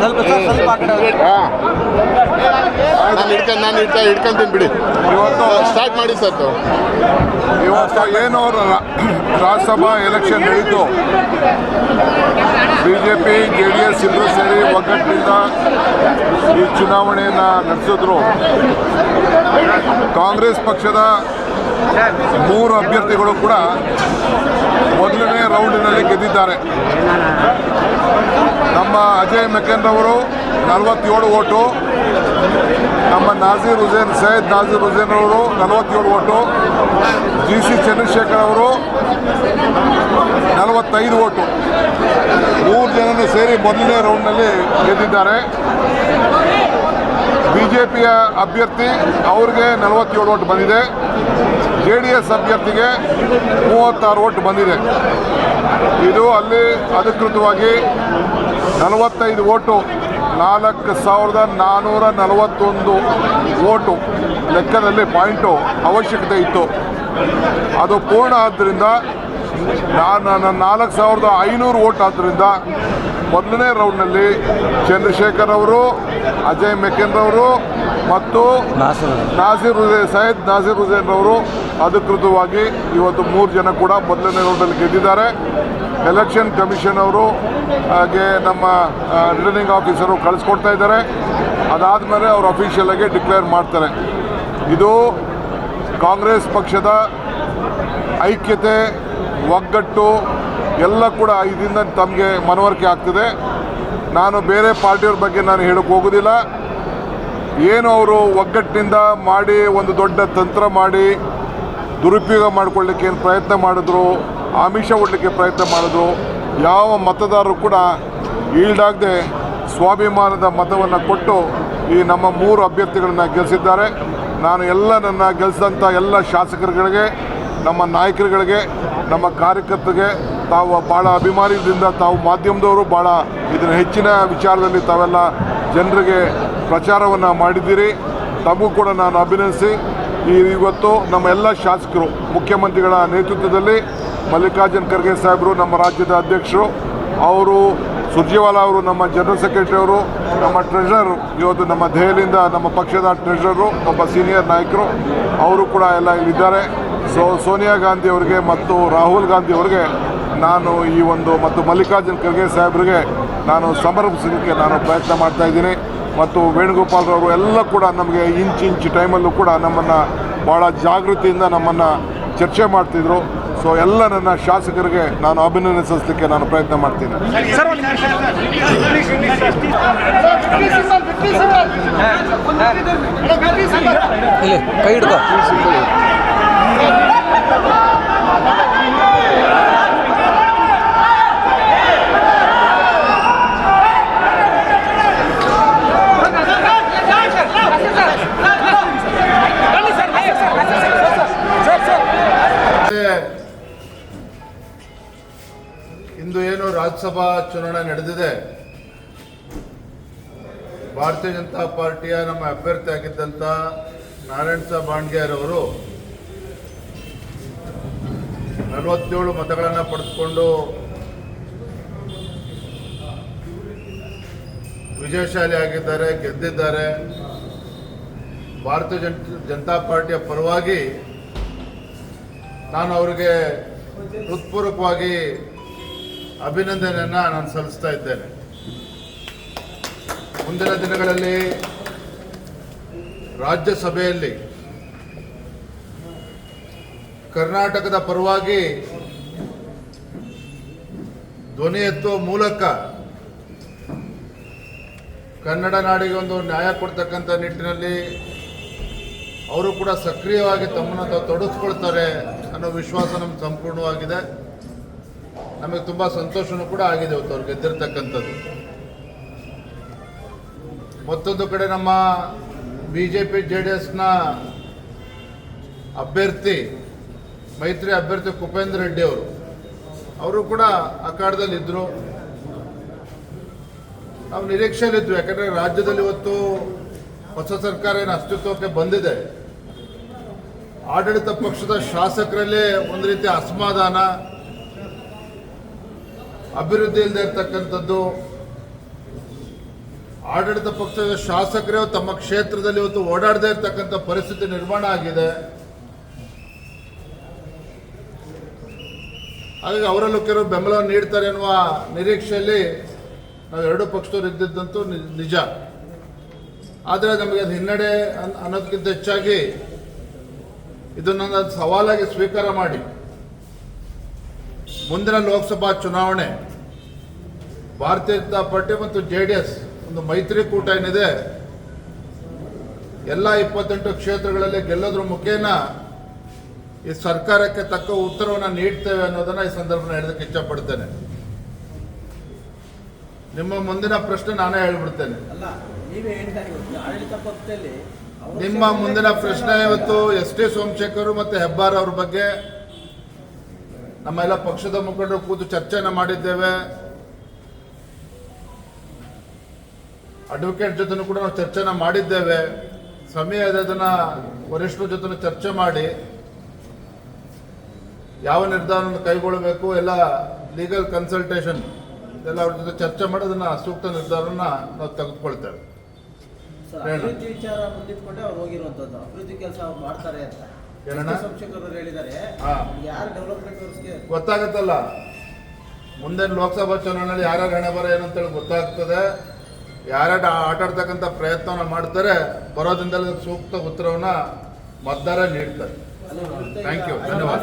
ಸ್ವಲ್ಪ ಸರ್ ಸ್ವಲ್ಪ ಹಾ. ನಾನು ಹಿಡ್ಕೊಂಡು ನಾನು ಇಡ್ತಾ ಹಿಡ್ಕೊಂತೀನಿ ಬಿಡಿ. ಇವತ್ತು ಸ್ಟಾರ್ಟ್ ಮಾಡಿ ಸರ್ ಇವತ್ತು ಏನು ರ- ರಾಜ್ಯಸಭಾ ಎಲೆಕ್ಷನ್ ನಡೀತು. B J P J D S ಇಬ್ಬರು ಸೇರಿ ಒಗ್ಗಟ್ಟಿನಿಂದ ಈ ಚುನಾವಣೆಯನ್ನು ನಡೆಸಿದ್ರು. ಕಾಂಗ್ರೆಸ್ ಪಕ್ಷದ ಮೂರು ಅಭ್ಯರ್ಥಿಗಳು ಕೂಡ ಮೊದಲನೇ ರೌಂಡಿನಲ್ಲಿ ಗೆದ್ದಿದ್ದಾರೆ. ನಮ್ಮ ಅಜಯ್ ಮೆಕನ್ ಅವರು ನಲವತ್ತೇಳು ಓಟು, ನಮ್ಮ ನಾಜೀರ್ ಹುಸೇನ್, ಸೈಯದ್ ನಾಜೀರ್ ಹುಸೇನ್ ಅವರು ನಲವತ್ತೇಳು ಓಟು, ಜಿ ಸಿ ಚಂದ್ರಶೇಖರ್ ಅವರು ನಲವತ್ತೈದು ಓಟು. ಮೂರು ಜನರು ಸೇರಿ ಮೊದಲನೇ ರೌಂಡ್ನಲ್ಲಿ ಗೆದ್ದಿದ್ದಾರೆ. ಬಿ ಜೆ ಪಿಯ ಅಭ್ಯರ್ಥಿ ಅವ್ರಿಗೆ ನಲವತ್ತೇಳು ಓಟ್ ಬಂದಿದೆ. ಜೆ ಡಿ ಎಸ್ ಅಭ್ಯರ್ಥಿಗೆ ಮೂವತ್ತಾರು ಓಟ್ ಬಂದಿದೆ. ಇದು ಅಲ್ಲಿ ಅಧಿಕೃತವಾಗಿ ನಲವತ್ತೈದು ಓಟು, ನಾಲ್ಕು ಸಾವಿರದ ನಾನ್ನೂರ ನಲವತ್ತೊಂದು ಓಟು ಲೆಕ್ಕದಲ್ಲಿ ಪಾಯಿಂಟು ಅವಶ್ಯಕತೆ ಇತ್ತು. ಅದು ಪೂರ್ಣ ಆದ್ದರಿಂದ ನಾನು ನಾಲ್ಕು ಸಾವಿರದ ಐನೂರು ಓಟ್ ಆದ್ದರಿಂದ ಮೊದಲನೇ ರೌಂಡ್ನಲ್ಲಿ ಚಂದ್ರಶೇಖರ್ ಅವರು, ಅಜಯ್ ಮೆಕೆನ್ ಅವರು ಮತ್ತು ನಾಸಿರ್ ಹುಸೇನ್. ಸೈಯದ್ ನಾಸಿರ್ ಹುಸೇನ್ ಅವರು ಅಧಿಕೃತವಾಗಿ ಇವತ್ತು ಮೂರು ಜನ ಕೂಡ ಮೊದಲನೇ ರೌಂಡಲ್ಲಿ ಗೆದ್ದಿದ್ದಾರೆ. ಎಲೆಕ್ಷನ್ ಕಮಿಷನ್ ಅವರು ಹಾಗೆ ನಮ್ಮ ರಿಟರ್ನಿಂಗ್ ಆಫೀಸರು ಕಳಿಸ್ಕೊಡ್ತಾ ಇದ್ದಾರೆ. ಅದಾದಮೇಲೆ ಅವರು ಅಫಿಷಿಯಲ್ ಆಗಿ ಡಿಕ್ಲೇರ್ ಮಾಡ್ತಾರೆ. ಇದು ಕಾಂಗ್ರೆಸ್ ಪಕ್ಷದ ಐಕ್ಯತೆ ಒಗ್ಗಟ್ಟು ಎಲ್ಲ ಕೂಡ ಇದರಿಂದ ತಮಗೆ ಮನವರಿಕೆ ಆಗ್ತದೆ. ನಾನು ಬೇರೆ ಪಾರ್ಟಿಯವ್ರ ಬಗ್ಗೆ ನಾನು ಹೇಳೋಕ್ಕೆ ಹೋಗೋದಿಲ್ಲ. ಏನು ಅವರು ಒಗ್ಗಟ್ಟಿನಿಂದ ಮಾಡಿ ಒಂದು ದೊಡ್ಡ ತಂತ್ರ ಮಾಡಿ ದುರುಪಯೋಗ ಮಾಡಿಕೊಳ್ಳಿಕ್ಕೆ ಏನು ಪ್ರಯತ್ನ ಮಾಡಿದ್ರು, ಆಮಿಷ ಒಡ್ಲಿಕ್ಕೆ ಪ್ರಯತ್ನ ಮಾಡಿದ್ರು, ಯಾವ ಮತದಾರರು ಕೂಡ ಈಲ್ಡಾಗದೆ ಸ್ವಾಭಿಮಾನದ ಮತವನ್ನು ಕೊಟ್ಟು ಈ ನಮ್ಮ ಮೂರು ಅಭ್ಯರ್ಥಿಗಳನ್ನು ಗೆಲ್ಲಿಸಿದ್ದಾರೆ ನಾನು ಎಲ್ಲ ನನ್ನ ಗೆಲ್ಲಿಸಿದಂಥ ಎಲ್ಲ ಶಾಸಕರುಗಳಿಗೆ, ನಮ್ಮ ನಾಯಕರುಗಳಿಗೆ, ನಮ್ಮ ಕಾರ್ಯಕರ್ತರಿಗೆ ತಾವು ಭಾಳ ಅಭಿಮಾನದಿಂದ ತಾವು ಮಾಧ್ಯಮದವರು ಭಾಳ ಇದನ್ನು ಹೆಚ್ಚಿನ ವಿಚಾರದಲ್ಲಿ ತಾವೆಲ್ಲ ಜನರಿಗೆ ಪ್ರಚಾರವನ್ನು ಮಾಡಿದ್ದೀರಿ. ತಮಗೂ ಕೂಡ ನಾನು ಅಭಿನಂದಿಸಿ. ಈ ಇವತ್ತು ನಮ್ಮ ಎಲ್ಲ ಶಾಸಕರು, ಮುಖ್ಯಮಂತ್ರಿಗಳ ನೇತೃತ್ವದಲ್ಲಿ ಮಲ್ಲಿಕಾರ್ಜುನ್ ಖರ್ಗೆ ಸಾಹೇಬರು, ನಮ್ಮ ರಾಜ್ಯದ ಅಧ್ಯಕ್ಷರು, ಅವರು ಸುರ್ಜೇವಾಲಾ ಅವರು, ನಮ್ಮ ಜನರಲ್ ಸೆಕ್ರೆಟರಿ ಅವರು, ನಮ್ಮ ಟ್ರೆಷರರು ಇವತ್ತು ನಮ್ಮ ದೆಹಲಿಯಿಂದ ನಮ್ಮ ಪಕ್ಷದ ಟ್ರೆಷರರು ಒಬ್ಬ ಸೀನಿಯರ್ ನಾಯಕರು, ಅವರು ಕೂಡ ಎಲ್ಲ ಇಲ್ಲಿದ್ದಾರೆ. ಸೊ, ಸೋನಿಯಾ ಗಾಂಧಿ ಅವರಿಗೆ ಮತ್ತು ರಾಹುಲ್ ಗಾಂಧಿ ಅವರಿಗೆ ನಾನು ಈ ಒಂದು ಮತ್ತು ಮಲ್ಲಿಕಾರ್ಜುನ್ ಖರ್ಗೆ ಸಾಹೇಬರಿಗೆ ನಾನು ಸಮರ್ಪಿಸಲಿಕ್ಕೆ ನಾನು ಪ್ರಯತ್ನ ಮಾಡ್ತಾ ಇದ್ದೀನಿ. ಮತ್ತು ವೇಣುಗೋಪಾಲ್ರವರು ಎಲ್ಲ ಕೂಡ ನಮಗೆ ಇಂಚ್ ಇಂಚ್ ಟೈಮಲ್ಲೂ ಕೂಡ ನಮ್ಮನ್ನು ಭಾಳ ಜಾಗೃತಿಯಿಂದ ನಮ್ಮನ್ನು ಚರ್ಚೆ ಮಾಡ್ತಿದ್ರು. ಸೊ ಎಲ್ಲ ನನ್ನ ಶಾಸಕರಿಗೆ ನಾನು ಅಭಿನಂದಿಸಲಿಕ್ಕೆ ನಾನು ಪ್ರಯತ್ನ ಮಾಡ್ತೀನಿ. ರಾಜ್ಯಸಭಾ ಚುನಾವಣೆ ನಡೆದಿದೆ. ಭಾರತೀಯ ಜನತಾ ಪಾರ್ಟಿಯ ನಮ್ಮ ಅಭ್ಯರ್ಥಿ ಆಗಿದ್ದಂಥ ನಾರಾಯಣ ಸಾಹ್ ಬಾಂಡ್ಗ್ಯಾರ್ ಅವರು ನಲವತ್ತೇಳು ಮತಗಳನ್ನು ಪಡೆದುಕೊಂಡು ವಿಜಯಶಾಲಿ ಆಗಿದ್ದಾರೆ, ಗೆದ್ದಿದ್ದಾರೆ. ಭಾರತೀಯ ಜನ, ಜನತಾ ಪಾರ್ಟಿಯ ಪರವಾಗಿ ನಾನು ಅವರಿಗೆ ಹೃತ್ಪೂರ್ವಕವಾಗಿ ಅಭಿನಂದನೆಯನ್ನು ನಾನು ಸಲ್ಲಿಸ್ತಾ ಇದ್ದೇನೆ. ಮುಂದಿನ ದಿನಗಳಲ್ಲಿ ರಾಜ್ಯಸಭೆಯಲ್ಲಿ ಕರ್ನಾಟಕದ ಪರವಾಗಿ ಧ್ವನಿ ಎತ್ತುವ ಮೂಲಕ ಕನ್ನಡ ನಾಡಿಗೆ ಒಂದು ನ್ಯಾಯ ಕೊಡ್ತಕ್ಕಂಥ ನಿಟ್ಟಿನಲ್ಲಿ ಅವರು ಕೂಡ ಸಕ್ರಿಯವಾಗಿ ತಮ್ಮನ್ನು ತೊಡಗಿಸ್ಕೊಳ್ತಾರೆ ಅನ್ನೋ ವಿಶ್ವಾಸ ನಮ್ಗೆ ಸಂಪೂರ್ಣವಾಗಿದೆ. ನಮಗೆ ತುಂಬ ಸಂತೋಷನೂ ಕೂಡ ಆಗಿದೆ ಇವತ್ತು ಅವ್ರು ಗೆದ್ದಿರ್ತಕ್ಕಂಥದ್ದು. ಮತ್ತೊಂದು ಕಡೆ ನಮ್ಮ B J P J D ಎಸ್ನ ಅಭ್ಯರ್ಥಿ, ಮೈತ್ರಿ ಅಭ್ಯರ್ಥಿ ಕುಪೇಂದ್ರ ರೆಡ್ಡಿ ಅವರು ಅವರು ಕೂಡ ಅಖಾಡದಲ್ಲಿ ಇದ್ದರು ನಾವು ನಿರೀಕ್ಷೆಯಲ್ಲಿದ್ವಿ ಯಾಕಂದರೆ ರಾಜ್ಯದಲ್ಲಿ ಇವತ್ತು ಹೊಸ ಸರ್ಕಾರ ಏನು ಅಸ್ತಿತ್ವಕ್ಕೆ ಬಂದಿದೆ. ಆಡಳಿತ ಪಕ್ಷದ ಶಾಸಕರಲ್ಲೇ ಒಂದು ರೀತಿ ಅಸಮಾಧಾನ ಅಭಿವೃದ್ಧಿ ಇಲ್ಲದೆ ಇರ್ತಕ್ಕಂಥದ್ದು, ಆಡಳಿತ ಪಕ್ಷದ ಶಾಸಕರೇ ತಮ್ಮ ಕ್ಷೇತ್ರದಲ್ಲಿ ಇವತ್ತು ಓಡಾಡದೇ ಇರತಕ್ಕಂಥ ಪರಿಸ್ಥಿತಿ ನಿರ್ಮಾಣ ಆಗಿದೆ. ಹಾಗಾಗಿ ಅವರಲ್ಲೂ ಕೆಲವರು ಬೆಂಬಲ ನೀಡ್ತಾರೆ ಎನ್ನುವ ನಿರೀಕ್ಷೆಯಲ್ಲಿ ನಾವು ಎರಡು ಪಕ್ಷದವರು ಇದ್ದಿದ್ದಂತೂ ನಿಜ. ಆದರೆ ನಮಗೆ ಅದು ಹಿನ್ನಡೆ ಅನ್- ಅನ್ನೋದಕ್ಕಿಂತ ಹೆಚ್ಚಾಗಿ ಇದನ್ನು ನಾನು ಸವಾಲಾಗಿ ಸ್ವೀಕಾರ ಮಾಡಿ. ಮುಂದಿನ ಲೋಕಸಭಾ ಚುನಾವಣೆ ಭಾರತೀಯ ಜನತಾ ಪಾರ್ಟಿ ಮತ್ತು ಜೆ ಡಿ ಎಸ್ ಒಂದು ಮೈತ್ರಿಕೂಟ ಏನಿದೆ ಎಲ್ಲ ಇಪ್ಪತ್ತೆಂಟು ಕ್ಷೇತ್ರಗಳಲ್ಲಿ ಗೆಲ್ಲೋದ್ರ ಮುಖೇನ ಈ ಸರ್ಕಾರಕ್ಕೆ ತಕ್ಕ ಉತ್ತರವನ್ನು ನೀಡ್ತೇವೆ ಅನ್ನೋದನ್ನ ಈ ಸಂದರ್ಭದಲ್ಲಿ ಹೇಳೋದಕ್ಕೆ ಇಚ್ಛಪಡ್ತೇನೆ. ನಿಮ್ಮ ಮುಂದಿನ ಪ್ರಶ್ನೆ ನಾನೇ ಹೇಳ್ಬಿಡ್ತೇನೆ. ನಿಮ್ಮ ಮುಂದಿನ ಪ್ರಶ್ನೆ ಇವತ್ತು ಎಸ್ ಟಿ ಸೋಮಶೇಖರ್ ಮತ್ತು ಹೆಬ್ಬಾರ್ ಅವ್ರ ಬಗ್ಗೆ ನಮ್ಮೆಲ್ಲ ಪಕ್ಷದ ಮುಖಂಡರು ಕೂತು ಚರ್ಚೆನ ಮಾಡಿದ್ದೇವೆ. ಅಡ್ವೊಕೇಟ್ ಜೊತೆನೂ ಕೂಡ ನಾವು ಚರ್ಚೆನ ಮಾಡಿದ್ದೇವೆ. ಸಮಯ ಅದನ್ನ ವರಿಷ್ಠರ ಜೊತೆ ಚರ್ಚೆ ಮಾಡಿ ಯಾವ ನಿರ್ಧಾರವನ್ನು ಕೈಗೊಳ್ಳಬೇಕು, ಎಲ್ಲ ಲೀಗಲ್ ಕನ್ಸಲ್ಟೇಷನ್ ಎಲ್ಲ ಅವ್ರ ಜೊತೆ ಚರ್ಚೆ ಮಾಡಿ ಅದನ್ನ ಸೂಕ್ತ ನಿರ್ಧಾರನ ನಾವು ತೆಗೆದುಕೊಳ್ತೇವೆ. ಅಭಿವೃದ್ಧಿ ವಿಚಾರ ಅವ್ರು ಅಭಿವೃದ್ಧಿ ಕೆಲಸ ಮಾಡ್ತಾರೆ ಅಂತ. ಯಾರು ಗೊತ್ತಾಗತ್ತಲ್ಲ. ಮುಂದೆ ಲೋಕಸಭಾ ಚುನಾವಣೆಯಲ್ಲಿ ಯಾರ ಹಣೆ ಬರ ಏನು ಅಂತೇಳಿ ಗೊತ್ತಾಗ್ತದೆ. ಯಾರ್ಯಾರು ಆಟಾಡ್ತಕ್ಕಂಥ ಪ್ರಯತ್ನ ಪ್ರಯತ್ನವನ್ನ ಮಾಡ್ತಾರೆ ಬರೋದ್ರಿಂದಲೇ ಸೂಕ್ತ ಉತ್ತರವನ್ನ ಮತದಾರ ನೀಡ್ತಾರೆ. ಥ್ಯಾಂಕ್ ಯು ಧನ್ಯವಾದ.